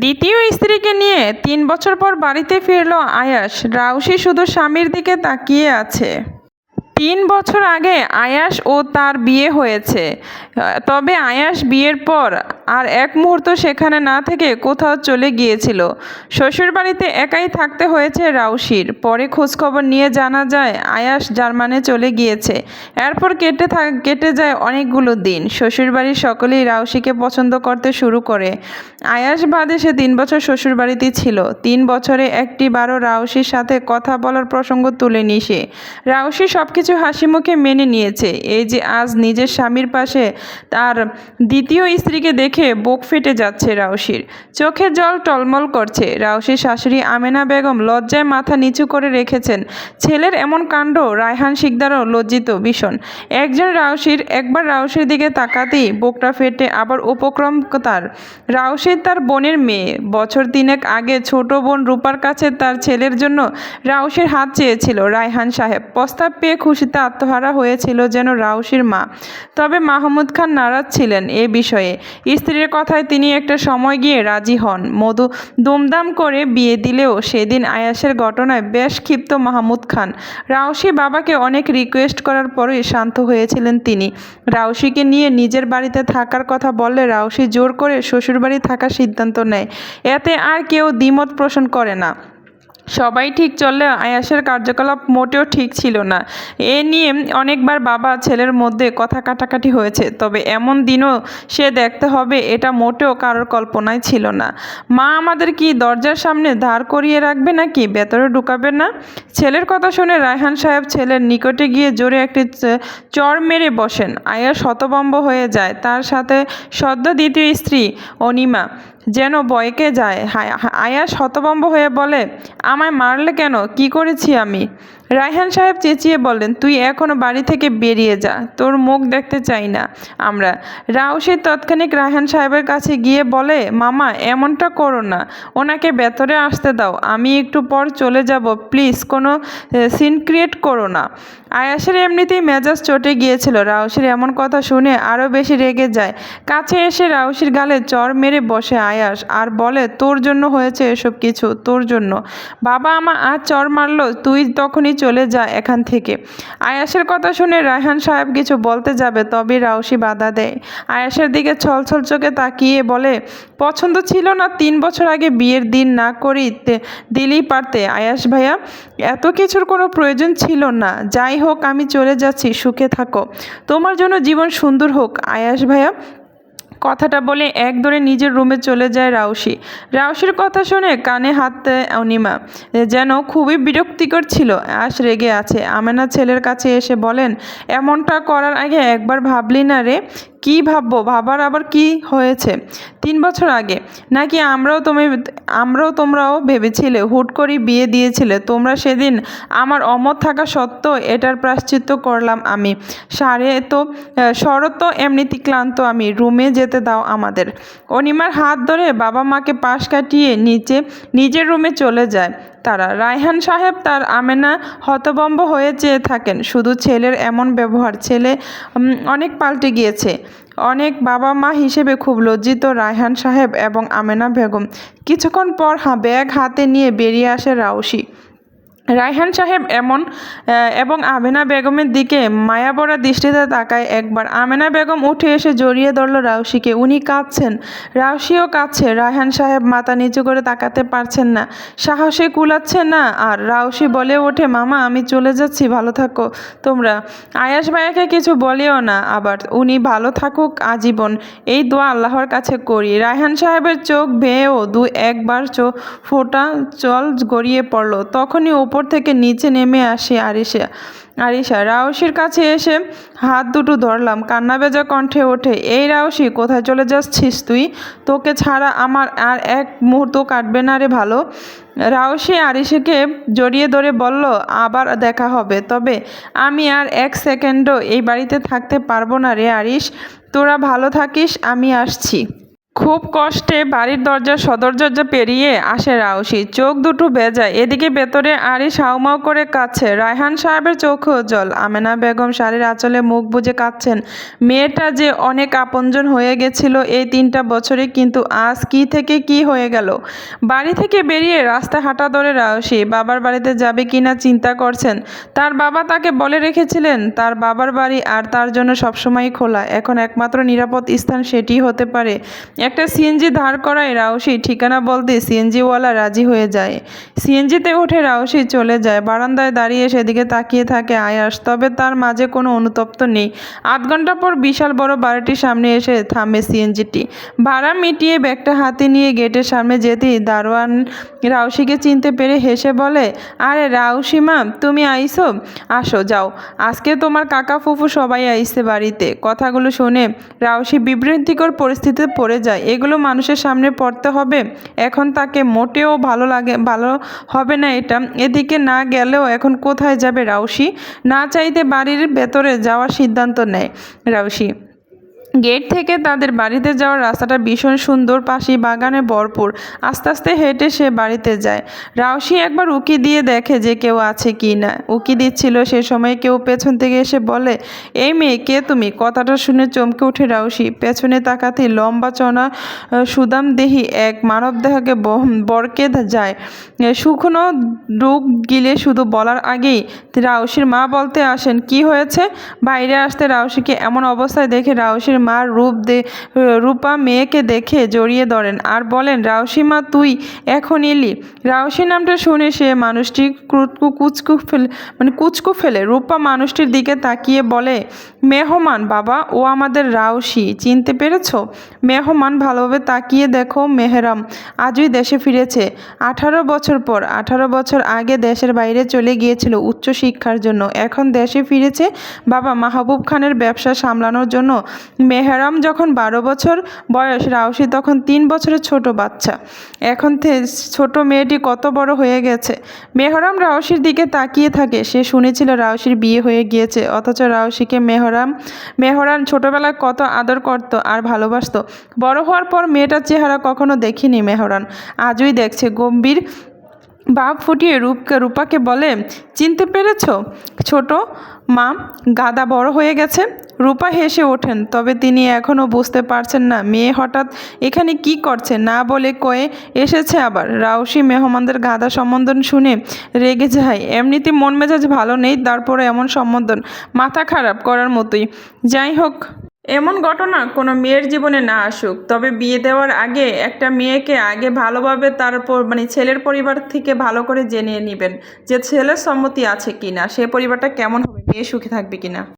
দ্বিতীয় স্ত্রীকে নিয়ে তিন বছর পর বাড়িতে ফিরল আয়াস। রাউসি শুধু স্বামীর দিকে তাকিয়ে আছে। তিন বছর আগে আয়াস ও তার বিয়ে হয়েছে। তবে আয়াস বিয়ের পর আর এক মুহূর্ত সেখানে না থেকে কোথাও চলে গিয়েছিল। শ্বশুরবাড়িতে একাই থাকতে হয়েছে রাউসির। পরে খোঁজখবর নিয়ে জানা যায়, আয়াস জার্মানে চলে গিয়েছে। এরপর কেটে কেটে যায় অনেকগুলো দিন। শ্বশুরবাড়ির সকলেই রাউসিকে পছন্দ করতে শুরু করে। আয়াস বাদে সে তিন বছর শ্বশুরবাড়িতেই ছিল। তিন বছরে একটি বারো রাউসির সাথে কথা বলার প্রসঙ্গ তুলেনি সে। রাউসি সব কিছু হাসি মুখে মেনে নিয়েছে। এই যে আজ নিজের স্বামীর পাশে তার দ্বিতীয় স্ত্রীকে দেখে বুক ফেটে যাচ্ছে রাউসির। চোখে জল টলমল করছে। রাউসির শাশুড়ি আমেনা বেগম লজ্জায় মাথা নিচু করে রেখেছেন। ছেলের এমন কাণ্ড রায়হান শিকদারও লজ্জিত ভীষণ। একজন রাউসির একবার রাউসির দিকে তাকাতেই বুকটা ফেটে আবার উপক্রম তার। রাউসির তার বোনের মেয়ে। বছর তিনেক আগে ছোট বোন রূপার কাছে তার ছেলের জন্য রাউসির হাত চেয়েছিল রায়হান সাহেব। প্রস্তাব পেয়ে খুশিতে আত্মহারা হয়েছিল যেন রাউসির মা। তবে মাহমুদ খান নারাজ ছিলেন এ বিষয়ে। স্ত্রীর কথায় তিনি একটা সময় গিয়ে রাজি হন। মধু দুমদাম করে বিয়ে দিলেও সেদিন আয়াসের ঘটনায় বেশ ক্ষিপ্ত মাহমুদ খান। রাউসি বাবাকে অনেক রিকোয়েস্ট করার পরই শান্ত হয়েছিলেন তিনি। রাউসিকে নিয়ে নিজের বাড়িতে থাকার কথা বললে রাউসি জোর করে শ্বশুরবাড়ি থাকার সিদ্ধান্ত নেয়। এতে আর কেউ দ্বিমত পোষণ করে না। সবাই ঠিক চললে আয়াসের কার্যকলাপ মোটেও ঠিক ছিল না। এ নিয়ে অনেকবার বাবা ছেলের মধ্যে কথা কাটাকাটি হয়েছে, তবে এমন দিনও সে দেখতে হবে এটা মোটেও কারোর কল্পনায় ছিল না। মা আমাদের কি দরজার সামনে ধার করিয়ে রাখবে নাকি ভেতরে ঢুকাবে না? ছেলের কথা শুনে রায়হান সাহেব ছেলের নিকটে গিয়ে জোরে একটি চ- চড় মেরে বসেন। আয়াস শতবম্ব হয়ে যায়। তার সাথে সদ্য দ্বিতীয় স্ত্রী অনিমা। যেন বয়কে যায়। আয়া আয়াস হতবম্ব হয়ে বলে আমায় মারলে কেন? কি করেছি আমি? রায়হান সাহেব চেঁচিয়ে বললেন, তুই এখনও বাড়ি থেকে বেরিয়ে যা, তোর মুখ দেখতে চাই না। আমরা রাউসি তৎক্ষণিক রায়হান সাহেবের কাছে গিয়ে বলে, মামা, এমনটা করো না, ওনাকে ভেতরে আসতে দাও, আমি একটু পর চলে যাব, প্লিজ, কোনো সিন ক্রিয়েট করো না। আয়াসের এমনিতেই মেজাজ চটে গিয়েছিল, রাউসির এমন কথা শুনে আরও বেশি রেগে যায়। কাছে এসে রাউসির গালে চর মেরে বসে আয়াস, আর বলে, তোর জন্য হয়েছে এসব কিছু, তোর জন্য। বাবা আমা আজ চর মারলো, তুই তখনই চলে যা এখান থেকে। আয়াসের কথা শুনে রায়হান সাহেব কিছু বলতে যাবে তবে রাউসি বাধা দেয়। আয়াসের দিকে ছল ছল চোখে তাকিয়ে বলে, পছন্দ ছিল না তিন বছর আগে বিয়ের দিন না করি দিলেই পারতে। আয়াস ভাইয়া, এত কিছুর কোনো প্রয়োজন ছিল না। যাই হোক, আমি চলে যাচ্ছি, সুখে থাকো। তোমার জন্য জীবন সুন্দর হোক। আয়াস ভাইয়া কথাটা বলে এক ধরে নিজের রুমে চলে যায় রাউসি। রাউসির কথা শুনে কানে হাত দেয় অনিমা যেন খুবই বিরক্তিকর ছিল, আশ রেগে আছে। আমেনা ছেলের কাছে এসে বলেন, এমনটা করার আগে একবার ভাবলি না রে কি ভাববো? ভাবার আবার কি হয়েছে? তিন বছর আগে। নাকি আমরাও তুমি আমরাও তোমরাও ভেবেছিলে, হুট করে বিয়ে দিয়েছিলে? তোমরা সেদিন আমার অমত থাকা সত্ত্বেও এটার প্রাশ্চিত্য করলাম আমি। সারে তো শরৎ তো এমনিতে ক্লান্ত আমি। রুমে যেতে দাও আমাদের। অনিমার হাত ধরে বাবা মাকে পাশ কাটিয়ে নিচে, নিজের রুমে চলে যায়। তারা। রায়হান সাহেব তার আমেনা হতবম্ব হয়ে চেয়ে থাকেন। শুধু ছেলের এমন ব্যবহার, ছেলে অনেক পাল্টে গিয়েছে। অনেক বাবা মা হিসেবে খুব লজ্জিত রায়হান সাহেব এবং আমেনা বেগম। কিছুক্ষণ পর ব্যাগ হাতে নিয়ে বেরিয়ে আসে রাউসি। রায়হান সাহেব এমন এবং আমেনা বেগমের দিকে মায়াবড়া দৃষ্টিতে তাকায় একবার। আমেনা বেগম উঠে এসে জড়িয়ে ধরল রাউসিকে। উনি কাঁদছেন। রাউসিও কাঁদছে। রায়হান সাহেব মাথা নিচু করে তাকাতে পারছেন না। সাহসে কুলাচ্ছে না। আর রাউসি বলে ওঠে, মামা, আমি চলে যাচ্ছি, ভালো থাকো তোমরা। আয়াস ভাইয়াকে কিছু বলেও না। আবার উনি, ভালো থাকুক আজীবন। এই দোয়া আল্লাহর কাছে করি। রায়হান সাহেবের চোখ বেয়েও দু একবার চোখ ফোটা চল গড়িয়ে পড়ল। তখনই ওপর থেকে নিচে নেমে আসে আরিশা। আরিশা রাউসির কাছে এসে হাত দুটো ধরলাম। কান্না বেজা কণ্ঠে ওঠে, এই রাউসি কোথায় চলে যাচ্ছিস তুই? তোকে ছাড়া আমার আর এক মুহূর্ত কাটবে না রে ভালো। রাউসি আরিশাকে জড়িয়ে ধরে বলল, আবার দেখা হবে। তবে আমি আর এক সেকেন্ডও এই বাড়িতে থাকতে পারব না রে আরিশ। তোরা ভালো থাকিস, আমি আসছি। খুব কষ্টে বাড়ির দরজা, সদর দরজা পেরিয়ে আসে রাউসি। চোখ দুটো বেজায় এদিকে ভেতরে আরি সাউমাউ করে কাঁদছে। রায়হান সাহেবের চোখেও জল। আমেনা বেগম শাড়ির আঁচলে মুখ বুজে কাঁদছেন। মেয়েটা যে অনেক আপনজন হয়ে গেছিল এই তিনটা বছরে কিন্তু আজ কি থেকে কি হয়ে গেল? বাড়ি থেকে বেরিয়ে রাস্তা হাঁটা ধরে রাউসি, বাবার বাড়িতে যাবে কিনা চিন্তা করছেন? তার বাবা তাকে বলে রেখেছিলেন, তার বাবার বাড়ি আর তার জন্য সবসময় খোলা। এখন একমাত্র নিরাপদ স্থান সেটি হতে পারে। একটা সিএনজি ধার করায় রাউসি ঠিকানা বলতে সিএনজিওয়ালা রাজি হয়ে যায়। সিএনজিতে উঠে রাউসি চলে যায়। বারান্দায় দাঁড়িয়ে সেদিকে তাকিয়ে থাকে আয়াস, তবে তার মাঝে কোনো অনুতপ্ত নেই। আধ ঘণ্টা পর বিশাল বড় বাড়িটির সামনে এসে থামে সিএনজিটি। ভাড়া মিটিয়ে ব্যাগটা হাতে নিয়ে গেটের সামনে যেতেই দারোয়ান রাউসিকে চিনতে পেরে হেসে বলে, আরে রাউসি মা, তুমি আইসো? আসো, যাও। আজকে তোমার কাকা ফুফু সবাই আইসে বাড়িতে। কথাগুলো শুনে রাউসি বিভ্রান্তিকর পরিস্থিতিতে পড়ে যায়। এগুলো মানুষের সামনে পড়তে হবে। এখন তাকে মোটেও ভালো লাগে ভালো হবে না এটা। এদিকে না গেলেও এখন কোথায় যাবে রাউসি? না চাইতে বাড়ির ভেতরে যাওয়ার সিদ্ধান্ত নেয় রাউসি। গেট থেকে তাদের বাড়িতে যাওয়ার রাস্তাটা ভীষণ সুন্দর পাশে বাগানে ভরপুর। আস্তে আস্তে হেঁটে সে বাড়িতে যায়। রাউসি একবার উকি দিয়ে দেখে যে কেউ আছে কি না। উকি দিচ্ছিল সে সময় কেউ পেছন থেকে এসে বলে, এই মেয়ে, কে তুমি? কথাটা শুনে চমকে উঠে রাউসি। পেছনে তাকাতেই লম্বা চনা সুদাম দেহি এক মানব দেহকে বরকে যায়। শুকনো ডুব গিলে শুধু বলার আগেই রাউসির মা বলতে আসেন, কি হয়েছে? বাইরে আসতে রাউসিকে এমন অবস্থায় দেখে রাউসির মার রূপ দে, রূপা মেয়েকে দেখে জড়িয়ে ধরেন আর বলেন রাউসি মা তুই এখন এলি? রাউসি নামটা শুনে সে মানুষটি ক্রুটকু কুচকু ফেলে মানে কুচকু ফেলে। রূপা মানুষটির দিকে তাকিয়ে বলে, মেহমান, বাবা, ও আমাদের রাউসি, চিনতে পেরেছ? মেহমান, ভালোভাবে তাকিয়ে দেখো, মেহরাম, আজই দেশে ফিরেছে। আঠারো বছর পর, আঠারো বছর আগে দেশের বাইরে চলে গিয়েছিল উচ্চ শিক্ষার জন্য। এখন দেশে ফিরেছে বাবা মাহবুব খানের ব্যবসা সামলানোর জন্য। মেহরাম যখন বারো বছর বয়স রাউসি তখন তিন বছরের ছোট বাচ্চা। এখন ছোট মেয়েটি কত বড় হয়ে গেছে? মেহরাম রাউসির দিকে তাকিয়ে থাকে। সে শুনেছিল রাউসির বিয়ে হয়ে গিয়েছে, অথচ রাউসিকে মেহরাম মেহরান ছোটবেলায় কত আদর করত আর ভালোবাসতো। বড় হওয়ার পর মেয়েটার চেহারা কখনো দেখিনি মেহরান আজই দেখছে। গম্ভীর বাপ ফুটিয়ে রূপকে রূপাকে বলে, চিনতে পেরেছ? ছোট মা, গাদা বড় হয়ে গেছে। রূপা হেসে ওঠেন, তবে তিনি এখনও বুঝতে পারছেন না, মেয়ে হঠাৎ এখানে কি করছে, না বলে কয়ে এসেছে আবার। রাউসি মেহমানদের গাদা সম্বোধন শুনে রেগে যায়, এমনিতে মন মেজাজ ভালো নেই তারপরে এমন সম্বোধন, মাথা খারাপ করার মতোই। যাই হোক, এমন ঘটনা কোনো মেয়ের জীবনে না আসুক, তবে বিয়ে দেওয়ার আগে একটা মেয়েকে আগে ভালোভাবে তারপর মানে ছেলের পরিবার থেকে ভালো করে জেনে নেবেন যে ছেলের সম্মতি আছে কিনা, সে পরিবারটা কেমন হবে, মেয়ে সুখে থাকবে কিনা।